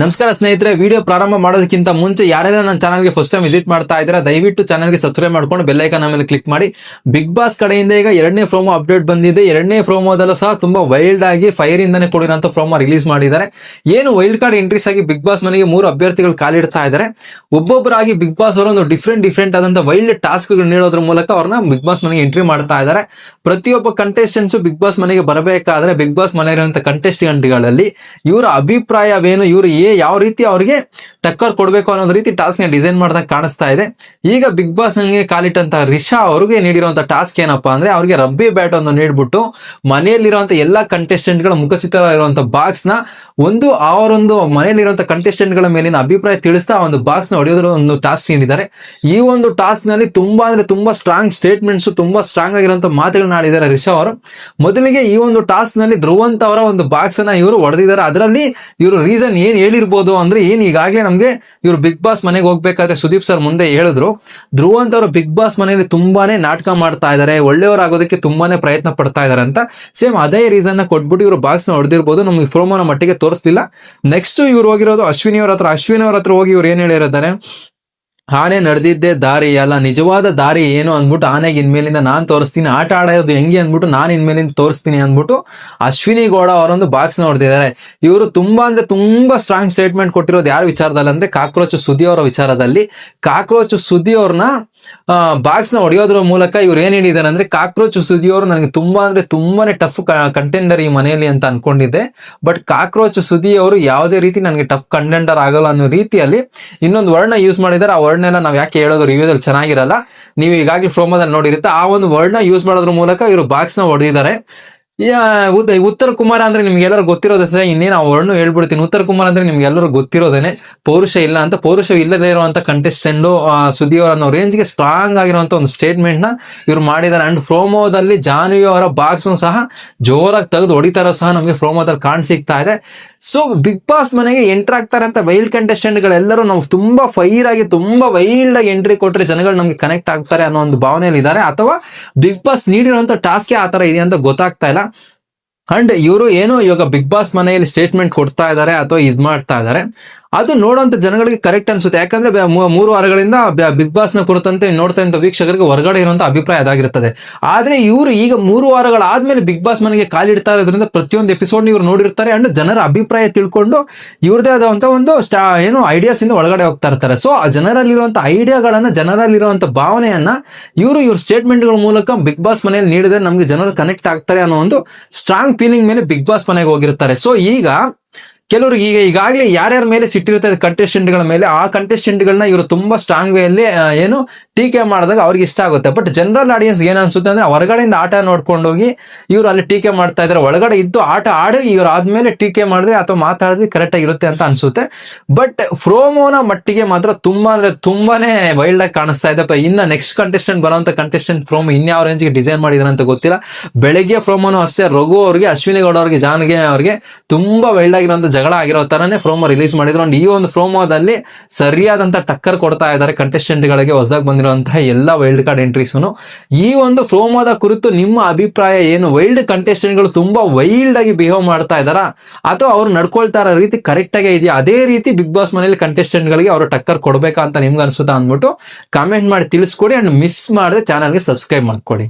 ನಮಸ್ಕಾರ ಸ್ನೇಹಿತರೆ ವಿಡಿಯೋ ಪ್ರಾರಂಭ ಮಾಡೋದಕ್ಕಿಂತ ಮುಂಚೆ ಯಾರೆಲ್ಲ ನನ್ನ ಚಾನಲ್ಗೆ ಫಸ್ಟ್ ಟೈಮ್ ವಿಸಿಟ್ ಮಾಡ್ತಾ ಇದ್ದೀರಾ, ದಯವಿಟ್ಟು ಚಾನಲ್ಗೆ ಸಬ್ಸ್ಕ್ರೈಬ್ ಮಾಡ್ಕೊಂಡು ಬೆಲ್ಲೈಕನ್ ಮೇಲೆ ಕ್ಲಿಕ್ ಮಾಡಿ. ಬಿಗ್ ಬಾಸ್ ಕಡೆಯಿಂದ ಈಗ ಎರಡನೇ ಪ್ರೋಮೋ ಅಪ್ಡೇಟ್ ಬಂದಿದೆ. ಎರಡನೇ ಪ್ರೋಮೋದಲ್ಲೂ ಸಹ ತುಂಬಾ ವೈಲ್ಡ್ ಆಗಿ ಫೈರ್ ಇಂದಾನೆ ಕೂಡಿರೋಂಥ ಪ್ರೋಮೋ ರಿಲೀಸ್ ಮಾಡಿದ್ದಾರೆ. ಏನು ವೈಲ್ಡ್ ಕಾರ್ಡ್ ಎಂಟ್ರೀಸ್ ಆಗಿ ಬಿಗ್ ಬಾಸ್ ಮನೆಗೆ ಮೂರು ಅಭ್ಯರ್ಥಿಗಳು ಕಾಲಿಡ್ತಾ ಇದ್ದಾರೆ. ಒಬ್ಬೊಬ್ಬರಾಗಿ ಬಿಗ್ ಬಾಸ್ ಅವರ ಒಂದು ಡಿಫ್ರೆಂಟ್ ಡಿಫ್ರೆಂಟ್ ಆದಂತಹ ವೈಲ್ಡ್ ಟಾಸ್ಕ್ ನೀಡೋದ್ರ ಮೂಲಕ ಅವ್ರನ್ನ ಬಿಗ್ ಬಾಸ್ ಮನೆಗೆ ಎಂಟ್ರಿ ಮಾಡ್ತಾ ಇದ್ದಾರೆ. ಪ್ರತಿಯೊಬ್ಬ ಕಂಟೆಸ್ಟೆಂಟ್ಸ್ ಬಿಗ್ ಬಾಸ್ ಮನೆಗೆ ಬರಬೇಕಾದ್ರೆ ಬಿಗ್ ಬಾಸ್ ಮನೆಯಲ್ಲಿರುವಂತಹ ಕಂಟೆಸ್ಟೆಂಟ್ಗಳಲ್ಲಿ ಇವರ ಅಭಿಪ್ರಾಯವೇನು, ಇವರು ಏ ಯಾವ ರೀತಿ ಅವರಿಗೆ ಟಕ್ಕರ್ ಕೊಡಬೇಕು ಅನ್ನೋದು ರೀತಿ ಟಾಸ್ಕ್ನ ಡಿಸೈನ್ ಮಾಡ್ದಂಗೆ ಕಾಣಿಸ್ತಾ ಇದೆ. ಈಗ ಬಿಗ್ ಬಾಸ್ ನನಗೆ ಕಾಲಿಟ್ಟಂತ ರಿಷಾ ಅವ್ರಿಗೆ ನೀಡಿರುವಂತ ಟಾಸ್ಕ್ ಏನಪ್ಪಾ ಅಂದ್ರೆ ಅವರಿಗೆ ರಬ್ಬಿ ಬ್ಯಾಟ್ ಅನ್ನು ನೀಡ್ಬಿಟ್ಟು ಕಂಟೆಸ್ಟೆಂಟ್ಗಳ ಮುಖಚಿತ್ರ ಇರುವಂತ ಬಾಕ್ಸ್ನ ಒಂದು ಅವರೊಂದು ಕಂಟೆಸ್ಟೆಂಟ್ಗಳ ಮೇಲಿನ ಅಭಿಪ್ರಾಯ ತಿಳಿಸ್ತಾ ಒಂದು ಬಾಕ್ಸ್ನ ಹೊಡೆಯೋದ್ರ ಒಂದು ಟಾಸ್ಕ್ ನೀಡಿದ್ದಾರೆ. ಈ ಒಂದು ಟಾಸ್ಕ್ನಲ್ಲಿ ತುಂಬಾ ಅಂದ್ರೆ ತುಂಬಾ ಸ್ಟ್ರಾಂಗ್ ಸ್ಟೇಟ್ಮೆಂಟ್ಸ್ ತುಂಬಾ ಸ್ಟ್ರಾಂಗ್ ಆಗಿರುವಂತ ಮಾತುಗಳನ್ನ ಆಡಿದ್ದಾರೆ ರಿಷಾ ಅವರು. ಮೊದಲಿಗೆ ಈ ಒಂದು ಟಾಸ್ಕ್ನಲ್ಲಿ ಧ್ರುವಂತ ಅವರ ಒಂದು ಬಾಕ್ಸ್ನ ಇವರು ಹೊಡೆದಿದ್ದಾರೆ. ಅದರಲ್ಲಿ ಇವರು ರೀಸನ್ ಏನ್ ಹೇಳಿರ್ಬೋದು ಅಂದ್ರೆ ಏನ್ ಈಗಾಗ್ಲೇ ನಮ್ಗೆ ಇವ್ರು ಬಿಗ್ ಬಾಸ್ ಮನೆಗೆ ಹೋಗ್ಬೇಕಾದ್ರೆ ಸುದೀಪ್ ಸರ್ ಮುಂದೆ ಹೇಳಿದ್ರು. ಧ್ರುವಂತ್ ಅವರು ಬಿಗ್ ಬಾಸ್ ಮನೆಯಲ್ಲಿ ತುಂಬಾನೇ ನಾಟಕ ಮಾಡ್ತಾ ಇದ್ದಾರೆ ಒಳ್ಳೆಯವರಾಗೋದಕ್ಕೆ ತುಂಬಾನೇ ಪ್ರಯತ್ನ ಪಡ್ತಾ ಇದಾರೆ ಅಂತ. ಸೇಮ್ ಅದೇ ರೀಸನ್ನ ಕೊಟ್ಬಿಟ್ಟು ಇವರು ಬಾಕ್ಸ್ನ ಹೊಡೆದಿರ್ಬೋದು, ನಮ್ಗೆ ಫ್ರೋಮೋನ ಮಟ್ಟಿಗೆ ತೋರಿಸ್ತಿಲ್ಲ ನೆಕ್ಸ್ಟ್ ಇವ್ರು ಹೋಗಿರೋದು ಅಶ್ವಿನಿ ಅವ್ರ ಹತ್ರ. ಅಶ್ವಿನಿ ಅವ್ರ ಹತ್ರ ಹೋಗಿ ಇವ್ರು ಏನ್ ಹೇಳಿದ್ದಾರೆ ಆನೆ ನಡೆದಿದ್ದೇ, ದಾರಿ ಅಲ್ಲ. ನಿಜವಾದ ದಾರಿ ಏನು ಅಂದ್ಬಿಟ್ಟು ಆನೆಗೆ ಇನ್ಮೇಲಿಂದ ನಾನು ತೋರಿಸ್ತೀನಿ. ಆಟ ಆಡೋದು ಹೆಂಗೆ ಅಂದ್ಬಿಟ್ಟು ನಾನು ಇನ್ಮೇಲಿಂದ ತೋರಿಸ್ತೀನಿ ಅಂದ್ಬಿಟ್ಟು ಅಶ್ವಿನಿ ಗೌಡ ಅವರೊಂದು ಬಾಕ್ಸ್ ನೋಡ್ತಿದ್ದಾರೆ. ಇವರು ತುಂಬಾ ಅಂದ್ರೆ ತುಂಬಾ ಸ್ಟ್ರಾಂಗ್ ಸ್ಟೇಟ್ಮೆಂಟ್ ಕೊಟ್ಟಿರೋದು ಯಾರ ವಿಚಾರದಲ್ಲಿ ಅಂದ್ರೆ ಕಾಕ್ರೋಚ್ ಸುದ್ದಿ ಅವರ ವಿಚಾರದಲ್ಲಿ. ಕಾಕ್ರೋಚ್ ಸುದ್ದಿ ಅವ್ರನ್ನ ಬಾಕ್ಸ್ನ ಹೊಡೆಯೋದ್ರ ಮೂಲಕ ಇವ್ರು ಏನ್ ಹೇಳಿದಾರೆ ಅಂದ್ರೆ ಕಾಕ್ರೋಚ್ ಸುದಿಯವರು ನನಗೆ ತುಂಬಾ ಅಂದ್ರೆ ತುಂಬಾನೇ ಟಫ್ ಕಂಟೆಂಡರ್ ಈ ಮನೆಯಲ್ಲಿ ಅಂತ ಅನ್ಕೊಂಡಿದ್ದೆ. ಬಟ್ ಕಾಕ್ರೋಚ್ ಸುದ್ದಿ ಅವರು ಯಾವುದೇ ರೀತಿ ನನಗೆ ಟಫ್ ಕಂಟೆಂಡರ್ ಆಗಲ್ಲ ಅನ್ನೋ ರೀತಿಯಲ್ಲಿ ಇನ್ನೊಂದು ವರ್ಣ ಯೂಸ್ ಮಾಡಿದ್ದಾರೆ ಆ ವರ್ಣ ಎಲ್ಲ ನಾವು ಯಾಕೆ ಹೇಳೋದು ರಿವ್ಯೂದಲ್ಲಿ ಚೆನ್ನಾಗಿರಲ್ಲ. ನೀವು ಈಗಾಗಲೇ ಫ್ರೋಮದಲ್ಲಿ ನೋಡಿರುತ್ತೆ. ಆ ಒಂದು ವರ್ಡ್ನ ಯೂಸ್ ಮಾಡೋದ್ರ ಮೂಲಕ ಇವರು ಬಾಕ್ಸ್ನ ಹೊಡೆದಿದ್ದಾರೆ. ಉತ್ತರ ಕುಮಾರ ಅಂದ್ರೆ ನಿಮ್ಗೆಲ್ಲರೂ ಗೊತ್ತಿರೋದೇ ಸರ್. ಇನ್ನೇನು ವರ್ಣ ಹೇಳ್ಬಿಡ್ತೀನಿ. ಉತ್ತರ ಕುಮಾರ್ ಅಂದ್ರೆ ನಿಮ್ಗೆಲ್ಲರೂ ಗೊತ್ತಿರೋದೇನೆ. ಪೌರುಷ ಇಲ್ಲ ಅಂತ, ಪೌರುಷ ಇಲ್ಲದೆ ಇರುವಂತ ಕಂಟೆಸ್ಟೆಂಟ್ ಸುದ್ದಿ ಅವರ ರೇಂಜ್ಗೆ ಸ್ಟ್ರಾಂಗ್ ಆಗಿರುವಂತ ಒಂದು ಸ್ಟೇಟ್ಮೆಂಟ್ನ ಇವ್ರು ಮಾಡಿದ್ದಾರೆ. ಅಂಡ್ ಫ್ರೋಮೋದಲ್ಲಿ ಜಾನ್ವಿ ಅವರ ಬಾಕ್ಸ್ ಸಹ ಜೋರಾಗಿ ತೆಗೆದು ಹೊಡಿತಾರ ಸಹ ನಮಗೆ ಪ್ರೋಮೋದಲ್ಲಿ ಕಾಣ್ ಸಿಗ್ತಾ ಇದೆ. ಸೊ ಬಿಗ್ ಬಾಸ್ ಮನೆಗೆ ಎಂಟರ್ ಆಗ್ತಾರೆ ಅಂತ ವೈಲ್ಡ್ ಕಂಟೆಸ್ಟೆಂಟ್ ಗಳೆಲ್ಲರೂ ನಾವು ತುಂಬಾ ಫೈರ್ ಆಗಿ, ತುಂಬಾ ವೈಲ್ಡ್ ಆಗಿ ಎಂಟ್ರಿ ಕೊಟ್ರೆ ಜನಗಳು ನಮ್ಗೆ ಕನೆಕ್ಟ್ ಆಗ್ತಾರೆ ಅನ್ನೋ ಒಂದು ಭಾವನೆಯಲ್ಲಿ ಇದ್ದಾರೆ. ಅಥವಾ ಬಿಗ್ ಬಾಸ್ ನೀಡಿರುವಂತ ಟಾಸ್ಕ್ ಆ ತರ ಇದೆ ಅಂತ ಗೊತ್ತಾಗ್ತಾ ಇಲ್ಲ. ಅಂಡ್ ಇವರು ಏನೋ ಇವಾಗ ಬಿಗ್ ಬಾಸ್ ಮನೆಯಲ್ಲಿ ಸ್ಟೇಟ್ಮೆಂಟ್ ಕೊಡ್ತಾ ಇದ್ದಾರೆ ಅಥವಾ ಇದ್ ಮಾಡ್ತಾ ಇದ್ದಾರೆ. ಅದು ನೋಡುವಂತ ಜನಗಳಿಗೆ ಕರೆಕ್ಟ್ ಅನ್ಸುತ್ತೆ. ಯಾಕಂದ್ರೆ ಮೂರು ವಾರಗಳಿಂದ ಬಿಗ್ ಬಾಸ್ನ ಕುರಿತಂತೆ ನೋಡ್ತಾ ಇದ್ದ ವೀಕ್ಷಕರಿಗೆ ಹೊರಗಡೆ ಇರುವಂತ ಅಭಿಪ್ರಾಯ ಅದಾಗಿರುತ್ತದೆ ಆದ್ರೆ ಇವರು ಈಗ ಮೂರು ವಾರಗಳಾದ್ಮೇಲೆ ಬಿಗ್ ಬಾಸ್ ಮನೆಗೆ ಕಾಲಿಡ್ತಾ ಇರೋದ್ರಿಂದ ಪ್ರತಿಯೊಂದು ಎಪಿಸೋಡ್ ಇವರು ನೋಡಿರ್ತಾರೆ ಅಂಡ್ ಜನರ ಅಭಿಪ್ರಾಯ ತಿಳ್ಕೊಂಡು ಇವ್ರದೇ ಆದಂತ ಒಂದು ಏನು ಐಡಿಯಾಸ್ ಇಂದ ಒಳಗಡೆ ಹೋಗ್ತಾ ಇರ್ತಾರೆ. ಸೊ ಆ ಜನರಲ್ಲಿರುವಂತ ಐಡಿಯಾಗಳನ್ನ ಜನರಲ್ಲಿರುವಂತ ಭಾವನೆಯನ್ನ ಇವರು ಇವ್ರ ಸ್ಟೇಟ್ಮೆಂಟ್ಗಳ ಮೂಲಕ ಬಿಗ್ ಬಾಸ್ ಮನೆಯಲ್ಲಿ ನೀಡಿದ್ರೆ ನಮ್ಗೆ ಜನರು ಕನೆಕ್ಟ್ ಆಗ್ತಾರೆ ಅನ್ನೋ ಒಂದು ಸ್ಟ್ರಾಂಗ್ ಫೀಲಿಂಗ್ ಮೇಲೆ ಬಿಗ್ ಬಾಸ್ ಮನೆಗೆ ಹೋಗಿರ್ತಾರೆ. ಸೊ ಈಗ ಕೆಲವ್ರಿಗೆ ಈಗ ಈಗಾಗಲೇ ಯಾರ್ಯಾರ ಮೇಲೆ ಸಿಟ್ಟಿರುತ್ತೆ ಕಂಟೆಸ್ಟೆಂಟ್ಗಳ ಗಳ ಮೇಲೆ, ಆ ಕಂಟೆಸ್ಟೆಂಟ್ಗಳನ್ನ ಗಳನ್ನ ಇವರು ತುಂಬಾ ಸ್ಟ್ರಾಂಗ್ ವೇಯಲ್ಲಿ ಏನು ಟೀಕೆ ಮಾಡಿದಾಗ ಅವ್ರಿಗೆ ಇಷ್ಟ ಆಗುತ್ತೆ. ಬಟ್ ಜನರಲ್ ಆಡಿಯನ್ಸ್ ಏನ್ ಅನ್ಸುತ್ತೆ ಅಂದ್ರೆ ಹೊರಗಡೆಯಿಂದ ಆಟ ನೋಡ್ಕೊಂಡೋಗಿ ಇವ್ರು ಅಲ್ಲಿ ಟೀಕೆ ಮಾಡ್ತಾ ಇದಾರೆ. ಒಳಗಡೆ ಇದ್ದು ಆಟ ಆಡಿ ಇವ್ರು ಆದ್ಮೇಲೆ ಟೀಕೆ ಮಾಡಿದ್ರೆ ಅಥವಾ ಮಾತಾಡಿದ್ರೆ ಕರೆಕ್ಟ್ ಆಗಿರುತ್ತೆ ಅಂತ ಅನ್ಸುತ್ತೆ. ಬಟ್ ಫ್ರೋಮೋನ ಮಟ್ಟಿಗೆ ಮಾತ್ರ ತುಂಬಾ ಅಂದ್ರೆ ತುಂಬಾನೇ ವೈಲ್ಡ್ ಆಗಿ ಕಾಣಿಸ್ತಾ ಇದೆ. ಇನ್ನ ನೆಕ್ಸ್ಟ್ ಕಂಟೆಸ್ಟೆಂಟ್ ಬರುವಂತ ಕಂಟೆಸ್ಟೆಂಟ್ ಫ್ರೋಮ್ ಇನ್ಯಾವ ರೇಂಜ್ಗೆ ಡಿಸೈನ್ ಮಾಡಿದಾರೆ ಅಂತ ಗೊತ್ತಿಲ್ಲ. ಬೆಳಗ್ಗೆ ಫ್ರೋಮೋನು ಅಷ್ಟೇ. ರಘು ಅವ್ರಿಗೆ, ಅಶ್ವಿನಿ ಗೌಡ ಅವ್ರಿಗೆ ಜಾನ್ಗೆ ಅವ್ರಿಗೆ ತುಂಬಾ ವೈಲ್ಡ್ ಆಗಿರುವಂತ ಜಗಳ ಆಗಿರೋ ತರನೇ ಫ್ರೋಮೋ ರಿಲೀಸ್ ಮಾಡಿದ್ರು. ಅಂಡ್ ಈ ಒಂದು ಫ್ರೋಮೋದಲ್ಲಿ ಸರಿಯಾದಂತ ಟಕ್ಕರ್ ಕೊಡ್ತಾ ಇದ್ದಾರೆ ಕಂಟೆಸ್ಟೆಂಟ್ ಗಳಿಗೆ ಹೊಸದಾಗಿ ಬಂದಿರುವಂತಹ ಎಲ್ಲ ವೈಲ್ಡ್ ಕಾರ್ಡ್ ಎಂಟ್ರೀಸ್ ಈ ಒಂದು ಫ್ರೋಮೋದ ಕುರಿತು ನಿಮ್ಮ ಅಭಿಪ್ರಾಯ ಏನು? ವೈಲ್ಡ್ ಕಂಟೆಸ್ಟೆಂಟ್ಗಳು ತುಂಬಾ ವೈಲ್ಡ್ ಆಗಿ ಬಿಹೇವ್ ಮಾಡ್ತಾ ಇದಾರಾ ಅಥವಾ ಅವ್ರು ನಡ್ಕೊಳ್ತಾ ಇರೋ ರೀತಿ ಕರೆಕ್ಟ್ ಆಗಿ ಇದೆಯಾ? ಅದೇ ರೀತಿ ಬಿಗ್ ಬಾಸ್ ಮನೇಲಿ ಕಂಟೆಸ್ಟೆಂಟ್ ಗಳಿಗೆ ಅವರು ಟಕ್ಕರ್ ಕೊಡ್ಬೇಕಾ ಅಂತ ನಿಮ್ಗೆ ಅನ್ಸುತ್ತಾ ಅಂದ್ಬಿಟ್ಟು ಕಾಮೆಂಟ್ ಮಾಡಿ ತಿಳಿಸ್ಕೊಡಿ. ಅಂಡ್ ಮಿಸ್ ಮಾಡದೆ ಚಾನಲ್ಗೆ ಸಬ್ಸ್ಕ್ರೈಬ್ ಮಾಡ್ಕೊಳ್ಳಿ